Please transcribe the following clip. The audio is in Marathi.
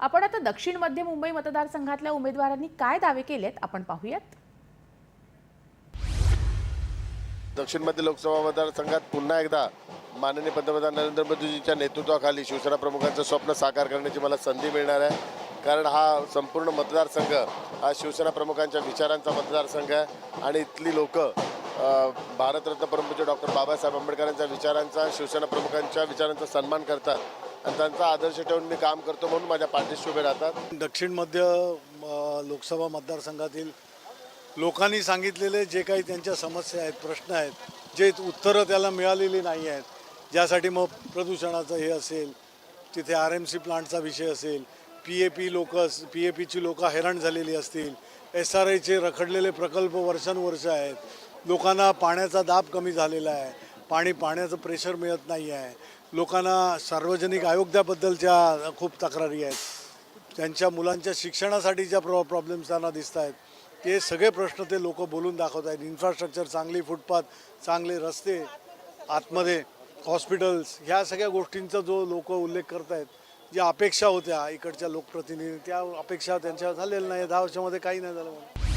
आपण आता दक्षिण मध्य मुंबई मतदारसंघातल्या उमेदवारांनी काय दावे केलेत? आपण पाहूयात. दक्षिण मध्य लोकसभा मतदारसंघात पुन्हा एकदा माननीय पंतप्रधान नरेंद्र मोदीजींच्या नेतृत्वाखाली शिवसेना प्रमुखांचं स्वप्न साकार करण्याची मला संधी मिळणार आहे. कारण हा संपूर्ण मतदारसंघ हा शिवसेना प्रमुखांच्या विचारांचा मतदारसंघ आहे. आणि इथली लोक भारतरत्न परमपूज्य डॉक्टर बाबासाहेब आंबेडकरांच्या विचारांचा शिवसेना प्रमुखांच्या विचारांचा सन्मान करतात. आणि त्यांचा आदर्श ठेवून मी काम करतो म्हणून माझ्या पाठीशी उभे राहतात. दक्षिण मध्य लोकसभा मतदारसंघातील लोकांनी सांगितलेले जे काही त्यांच्या समस्या आहेत प्रश्न आहेत जे उत्तरं त्याला मिळालेली नाही आहेत ज्यासाठी मग प्रदूषणाचं हे असेल तिथे आर एम सी प्लांटचा विषय असेल पी ए पी लोक पी ए पीची लोकं हैराण झालेली असतील एस आर आयचे रखडलेले प्रकल्प वर्षानुवर्ष आहेत लोकांना पाण्याचा दाब कमी झालेला आहे पाणी पाण्याचं प्रेशर मिळत नाही आहे लोकांना सार्वजनिक आयोगाबद्दलच्या खूप तक्रारी आहेत. त्यांच्या मुलांच्या शिक्षणासाठी ज्या प्रॉ प्रॉब्लेम्स त्यांना दिसत आहेत ते सगळे प्रश्न ते लोक बोलून दाखवत आहेत. इन्फ्रास्ट्रक्चर चांगली फुटपाथ चांगले रस्ते आतमध्ये हॉस्पिटल्स ह्या सगळ्या गोष्टींचा जो लोक उल्लेख करत आहेत ज्या अपेक्षा होत्या इकडच्या लोकप्रतिनिधी त्या अपेक्षा त्यांच्या झालेल्या नाही दहा वर्षामध्ये काही नाही झालं म्हणून.